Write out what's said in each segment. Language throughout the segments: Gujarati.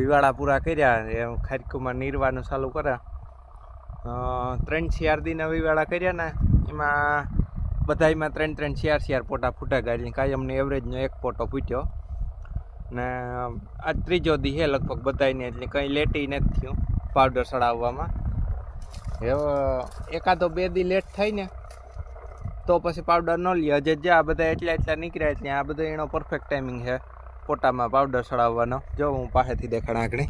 વિવાળા પૂરા કર્યા ખારકુમાં નીરવાનું ચાલુ કર્યા ત્રણ શિયાર દીના વિવાળા કર્યા ને, એમાં બધામાં ત્રણ ત્રણ શિયાર શિયાર પોટા ફૂટા ગાડી કાયમની એવરેજનો એક પોટો ફૂટ્યો. ને આ ત્રીજો દી હે લગભગ બધાયને, એટલે કંઈ લેટી નથી થયું પાવડર ચડાવવામાં. એવો એકાદો બે દી લેટ થઈ ને, તો પછી પાવડર ન લે હજે જ્યાં બધા એટલા એટલા નીકળ્યા, એટલે આ બધો એનો પરફેક્ટ ટાઈમિંગ છે. પોટામાં પાવડર ચડાવવાનો. જો હું પાસેથી દેખાડ આગળ.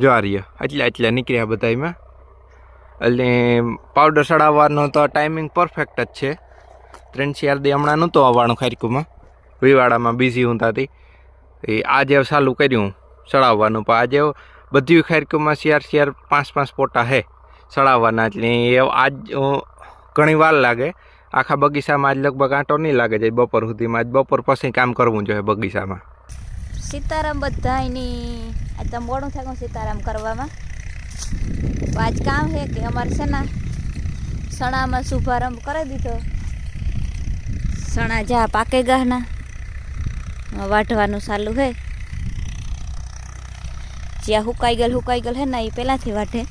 જો આ રહ્યો. એટલા એટલા નીકળ્યા બધા એમાં એટલે પાવડર ચડાવવાનો તો ટાઈમિંગ પરફેક્ટ જ છે. ત્રણ ચાર દી હમણાં નહોતો આવવાનું ખારકુમાં. વિવાડામાં બિઝી હું તાતી. એ આજે ચાલુ કર્યું ચડાવવાનું. પણ આજે બધી ખારકુમાં શિયાર શિયાર પાંચ પાંચ પોટા હે, ચડાવવાના. એટલે એ આજ ઘણી વાર લાગે. આખા બગીચામાં આજ લગભગ આંટો નહીં લાગે જાય બપોર સુધીમાં. આજ બપોર પછી કામ કરવું જોઈએ બગીચામાં. સીતારામ બધાયની, આજ તો મોડું થાય સીતારામ કરવામાં. આજ કામ છે કે અમારે છે ને, સણામાં શુભારંભ કરી દીધો. સણા જા પાકે ગાહના. વાઢવાનું ચાલુ છે જ્યાં હુકાઈ ગયેલ હુકાઈ ગયેલ હે ને એ પહેલાંથી વાઢે.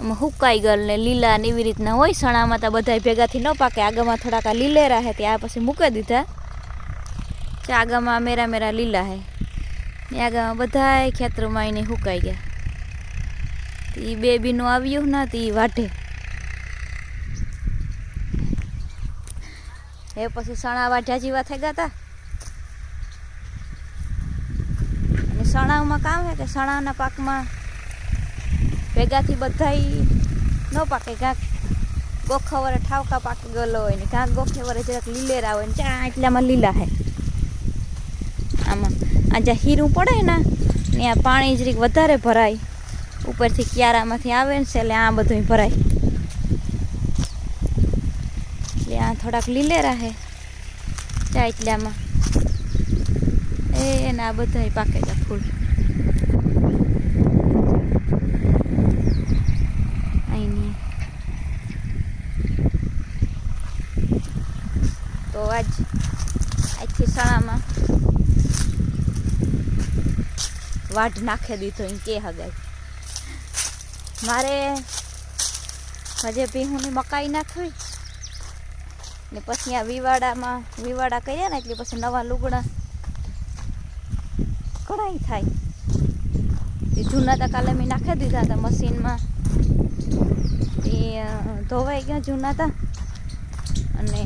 હુકાઈ ગયેલ ને લીલા ને એવી રીતના હોય, સણામાં તો બધા ભેગાથી ન પાકે. આગામાં થોડાક લીલેરા હે ત્યાં પછી મૂકી દીધા. આગામાં મેરા મેરા લીલા હે. ને આગામાં બધા ખેતરોમાં એને હુકાઈ ગયા. એ બે બીનું આવ્યું ના, તે વાઢે. એ પછી સણા વાઢ્યા જેવા થઈ ગયા હતા અને સણામાં કામ હે કે સણાના પાકમાં ભેગાથી બધાય ન પાકે. કાંક ગોખા વરે ઠાવકા પાકી ગયેલો હોય ને. કાંક ગોખે વરે જરાક લીલેરા હોય ને. ચા એટલામાં લીલા હે. આમાં આ જ્યાં હીરું પડે ને, ત્યાં પાણી જરીક વધારે ભરાય. ઉપરથી ક્યારામાંથી આવે ને એટલે આ બધું ભરાય. એટલે આ થોડાક લીલેરા હે. ચા એટલામાં. એ ને આ બધા પાકે છે ફૂલ અહીંની તો આજ, આજથી શાળામાં વાઢ નાખી દીધો એમ કે હગાય. મારે હજે ભીહુંની મકાઈ નાખવી. ને પછી આ વિવાડામાં, વિવાડા કર્યા ને એટલે પછી નવા લુગડા ઘણાય થાય. જૂના તા કાલે મેં નાખી દીધા હતા મશીનમાં. એ ધોવાઈ ગયા જૂના તા અને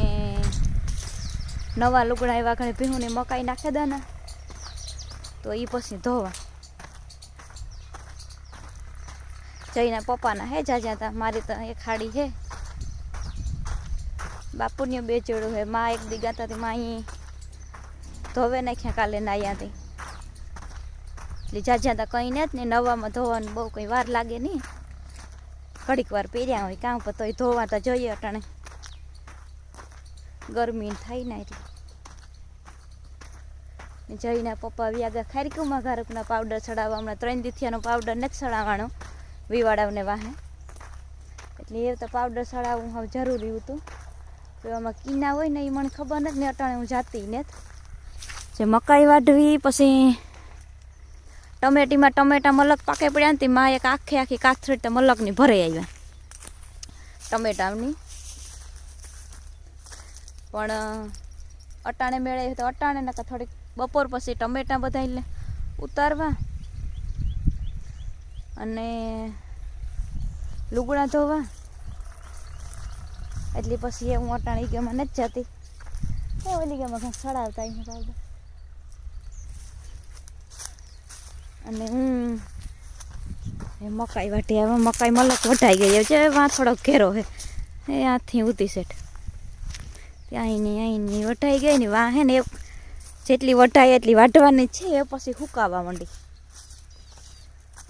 નવા લુગડા એવા ઘણી ભીહુંની મકાઈ નાખે ને તો એ પછી ધોવા. જઈને પપ્પાના હે જાજા હતા મારી તો એ ખાડી હે. બાપુની બે જોડું હે, માં એક દી ગાતા હતી માં અહીં ધોવે નાખ્યા કાલે નાયાથી એટલે જાજ્યા તા કંઈ ને જ નહીં નવામાં ધોવાનું બહુ કંઈ વાર લાગે નહીં ઘડીક વાર પહેર્યા હોય કામ પર તોય ધોવા તો જોઈએ અટાણે. ગરમી થાય ને એટલે. જઈને પપ્પા વ્યાગા ખારીકુમાં ઘારકના પાવડર ચડાવવા? હમણાં ત્રણ દીથિયાનો પાવડર નથી ચડાવવાનો વિવાડાવને વાહે. એટલે એ તો પાવડર ચડાવવું હવે જરૂરી હતું. તો એમાં કીના હોય ને એ મને ખબર નથી, ને અટાણે હું જાતી ને જે મકાઈ વાઢવી, પછી ટમેટીમાં ટમેટા મલક પાકે પડ્યા ને તે માં એક આખી આખી કાથરી મલકની ભરાઈ આવ્યા ટમેટાની પણ અટાણે મેળાવી તો અટાણે નકા થોડીક બપોર પછી ટમેટા બધા ઉતારવા. અને લુગડા ધોવા. એટલે પછી એ હું અટાણી ગયામાં નથી જતી. એ ઓલી ગયામાં કંઈક સડાવતા અહીં પાવડર અને હું મકાઈ વાટી હવે મકાઈ મલક વટાઈ ગઈ. છે વાં થોડોક ઘેરો હે. એ આથી ઉતી ત્યાં અહીંની અહીંની વટાઈ ગઈ ને વાં હે ને જેટલી વટાઈ એટલી વાટવાની છે, એ પછી હુકાવા માંડી.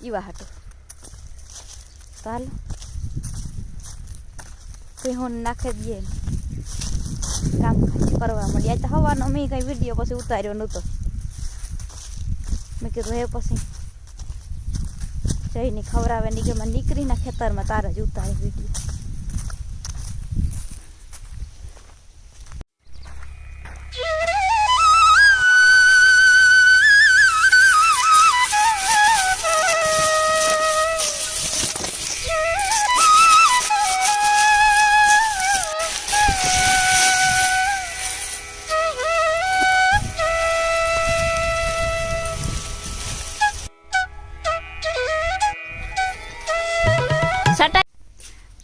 ઈવા હાટું. ચાલો. ભેહોન નાખી દઈએ. કામ કરવા માંડી. આ તો હવાનો મેં કંઈ વીડિયો પછી ઉતાર્યો નહોતો. મેં કીધું એ પછી. જઈને ખવડાવે નીકળે નીકળીને ખેતરમાં તારે જ ઉતારે વીડિયો.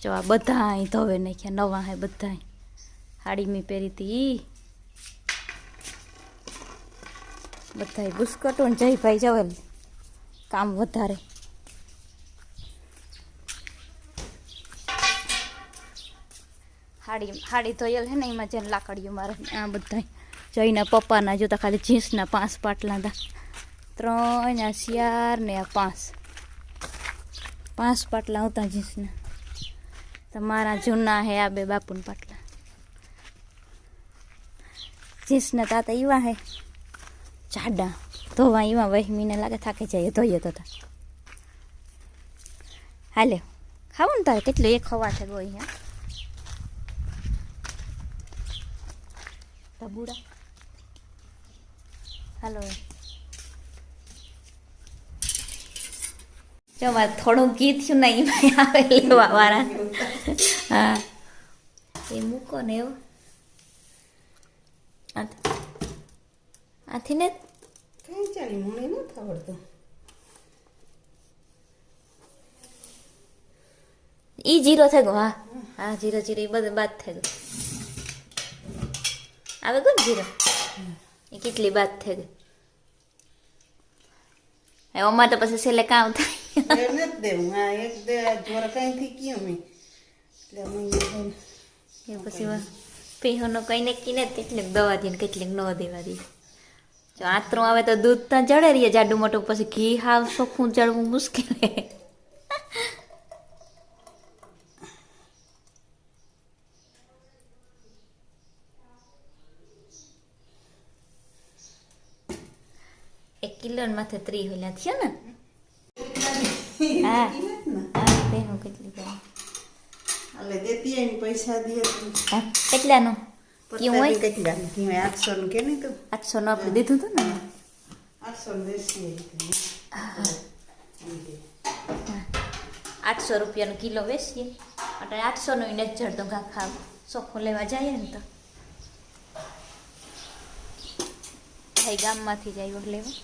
જો આ બધા ધોવે નાખ્યા, નવા હે બધા હાડી મેં પહેરી હતી બધા બુસ્કટો ને જયભાઈ જવેલ કામ વધારે. હાડી હાડી ધોયેલ હે ને એમાં જેને લાકડીઓ મારે આ બધા જઈને પપ્પાના જોતા ખાલી જીન્સના પાંચ પાટલા હતા ત્રણ આ શિયાર ને આ પાંચ. પાંચ પાટલા હતા જીન્સના. તમારા જૂના હે આ બે બાપુના પાટલા જીન્સના તાતા એવા હે જાડા ધોવા એવા વહેમીને લાગે થાકી જાય ધોઈએ તો તા હાલે ખાવું ને તારે કેટલું એક ખવા છે ગોઈ હે તબુડા હાલો જો મારે થોડું ગીત થયું ને એમાં આવે લેવા વાળા. હા. એ મૂકો ને એવું. આથી ને કઈ ચાલી મને નથી આવડતું. ઈ જીરો થઈ ગયો. હા. હા જીરો જીરો. એ બધું બાદ થઈ ગયું. આવે ગયો ને જીરો? એ કેટલી બાદ થઈ ગઈ? અમારે તો પછી છેલ્લે કામ થાય. નથી દેવું હા એક બે જોર કઈથી કયું મેં એટલે મને એ પછી પેહોનો કઈ નક્કી નથી કેટલીક દવા દે ને કેટલીક ન દેવા દે જો આતરું આવે તો દૂધ તો જડે રહીએ જાડું મોટું પછી ઘી હાવ ચોખ્ખું જળવું મુશ્કેલ એક કિલો માથે ત્રી હોલા થયો ને હા. હા કેટલી એટલે દેતી આવીને પૈસા દે કેટલાનું? કેવું હોય? કેટલા ધીમે આઠસો નું કે નહીં તું. આઠસો નું આપણે દીધું હતું ને? આઠસો નું દેશી આઠસો રૂપિયાનો કિલો વેચીએ. એટલે આઠસોનું ઈને જ જડતો ઘા ખાવ. સોખો લેવા જઈએ ને તો. ભાઈ ગામમાંથી જાય લેવા.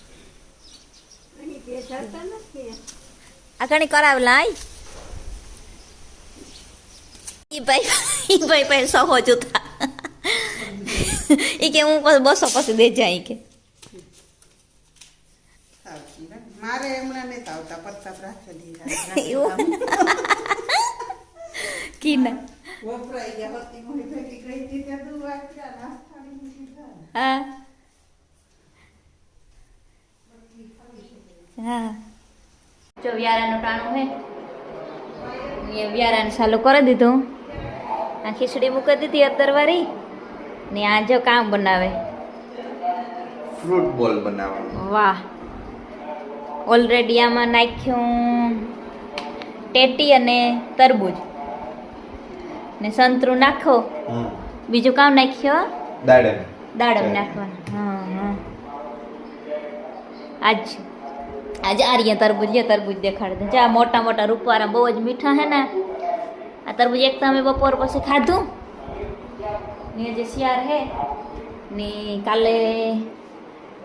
આ ઘણી કરાવેલા આઈ ઈ ભાઈ ઈ ભાઈ ભાઈ સહો જોતા. ઈ કે હું બસો પછી દે જાય કે. મારે હમણાં નથી આવતા પ્રતાપ રાખે એવું? વપરાઈ ગયા હતી મોડી ભેગી ગઈ હતી ત્યાં તું વાંચ્યા હા. હા. જો વ્યારાનું ટાણું હે એ વ્યારાને ચાલુ કરી દીધું. આ ખીચડી મૂકી દીધી અત્તરવારી ને આ જો કામ બનાવે. ફ્રૂટ બોલ બનાવવાનો. વાહ. ઓલરેડી આમાં નાખ્યું ટેટી અને તરબૂચ ને સંતરું નાખો. બીજું કામ નાખ્યો દાડમ. દાડમ નાખવાનું. હા હા આજ આજ આર્ય તરબૂજ લે તરબૂજ દેખાડે જા મોટા મોટા રૂપવાળા બહુ જ મીઠા હે ને આ તરબૂજ એક તો અમે બપોર પછી ખાધું. ને જે શિયાર હે ને કાલે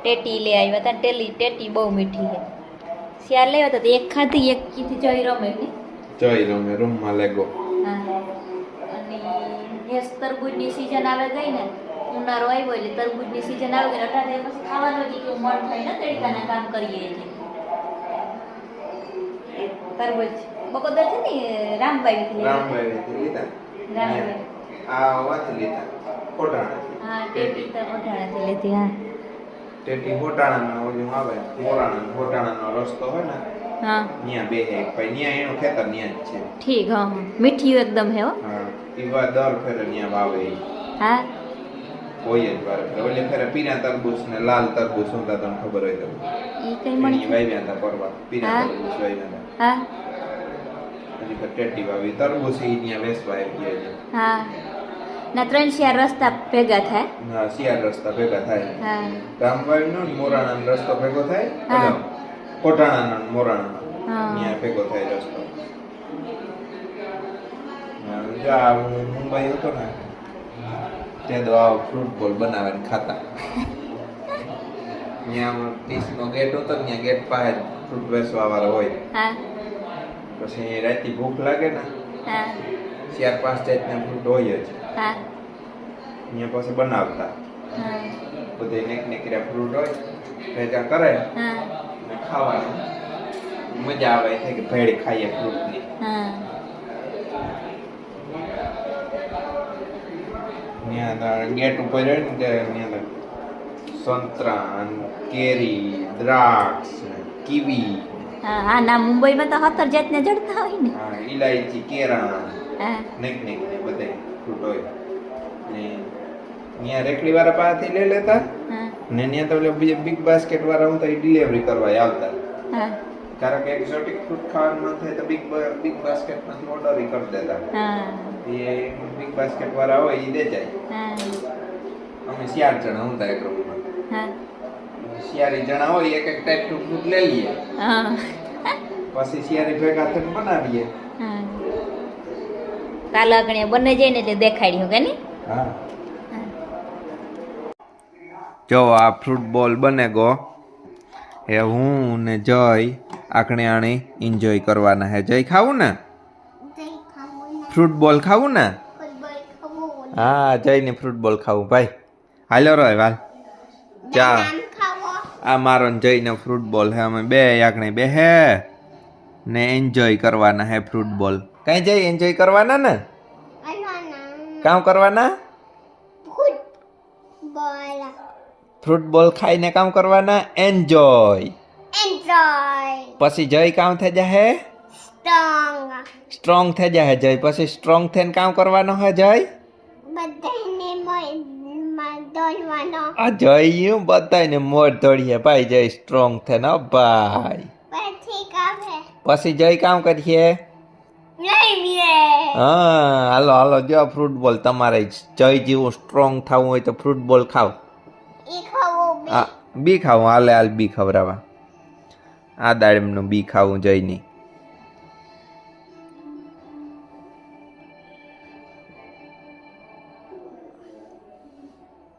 ટેટી લઈ આવ્યા હતા ટેલી ટેટી બહુ મીઠી હે શિયાર લેવા હતા તો એક ખાધી એક કીધી જોઈ રમે ને. જોઈ રમે રૂમમાં લેગો. હા અને હેસ તરબૂજની સિઝન આવે ગઈ ને ઉનાળો આવ્યો એટલે તરબૂજની સીઝન આવે ગઈ અઠાર દિવસ ખાવાનું જ મન થાય ને તડકાના કામ કરીએ એટલે. તરબૂચ બકોદર છે ને રામભાઈ થી લીધા. રામભાઈ. આ વાથી લીધા. કોટાણા હા ટેટી તો અઢાણાથી લીધી હા. ટેટી કોટાણાનો ઓલું આવે મોરાણા કોટાણાનો રસ્તો હોય ને હા. ત્યાં બે હે ભાઈ. ત્યાં એનું ખેતર ત્યાં જ છે. ઠીક હા. મીઠી એકદમ હે હો. હા. ઈવા દર ફેરે ત્યાં વાવે. હા. હોય જ વાર. ઓલી ફેરે પીરા તરબૂચ ને લાલ તરબૂચ ਹੁੰਦਾ તમને ખબર હોય તો. એ કઈ મને વાવ્યા હતા પરવા પીના તરબૂચ વાવ્યા હતા. હા? પછી કટેટી ટેટી વાવી. તરબૂચ ઈ ત્યાં વેસવા આવી ગયા છે. હા. ના ત્રણ શિયાર રસ્તા ભેગા થાય? હા શિયાળ રસ્તા ભેગા થાય. હા. રામભાઈ નો મોરાણા રસ્તો ભેગો થાય? કોટાણા નો મોરાણા હા. ત્યાં ભેગો થાય રસ્તો. મુંબઈ હતો ને. ત્યાં તો આ ફ્રૂટ બોલ બનાવીને ખાતા. ત્યાં ત્રીસ નો ગેટ હતો ત્યાં ગેટ પાસે ફ્રૂટ વેચવા વાળો હોય. પછી રાતે ભૂખ લાગે ને ચાર પાંચ જાતના ફ્રૂટ હોય જ. અહીંયા પછી બનાવતા. બધે નેક નેકર્યા ફ્રૂટ હોય ભેગા કરે ને ખાવાનું. મજા આવે છે કે ભેળ ખાઈએ ફ્રૂટની હા ત્યાં ગેટ ઉપર હોય ને ત્યાં ત્યાં સંતરા કેરી દ્રાક્ષ કીવી. હા હા ના મુંબઈમાં તો સત્તર જાતને જડતા હોય ને. હા ઇલાયચી કેરા નેક નેક ને બધે ફ્રૂટ હોય. ને ત્યાં રેકડી વાળા પાસેથી લઈ લેતા. ને ત્યાં તો બીજા બિગ બાસ્કેટ વાળા હું તો ડિલિવરી કરવા આવતા. હા. કારણ કે એક્ઝોટિક ફ્રૂટ ખાવાનું મન થાય તો બિગ બિગ બાસ્કેટમાંથી ઓર્ડર કરી દેતા. હા. એ બિગ બાસ્કેટ વાળા હોય એ દે અમે ચાર જણા હતા એક રૂમમાં હા. જણા હોય એક એક ટાઈપનું ફ્રૂટ લઈ લઈએ. પછી શિયાળી ભેગા થઈને બનાવીએ. હા. કાલે આગળ બંને જઈને એટલે દેખાડ્યું કે નહીં હા. જો આ ફ્રૂટ બોલ બને ગો. એ હું ને જય. આકણે આણે એન્જોય કરવાના હે. જય ખાવું ને? ફ્રૂટ બોલ ખાવું ને? હા જયને ફ્રૂટ બોલ ખાવું. ભાઈ હાલો રોય વાલ. ચા આ મારો ને જયનો ફ્રૂટ બોલ હે. અમે બે આખણે બે હે. ને એન્જોય કરવાના હે ફ્રૂટ બોલ. કઈ જઈ એન્જોય કરવાના ને? કામ કરવાના? ફ્રૂટ બોલ ખાઈને કામ કરવાના? એન્જોય પછી જય કામ થઈ જાય સ્ટ્રોંગ થઈ જાય જય પછી સ્ટ્રોંગ થઈને કામ કરવાનો હે જય આ જય યું બધાને મોર ધોળીએ ભાઈ જય સ્ટ્રોંગ થઈને ને ભાઈ. પછી જય કામ કરીએ? હા હાલો હાલો જો ફ્રૂટ બોલ તમારે જય જેવું સ્ટ્રોંગ થવું હોય તો ફ્રૂટ બોલ ખાવ બી ખાવું. હાલે હાલ બી ખવડાવવા. આ દાડમનું બી ખાવું જયની.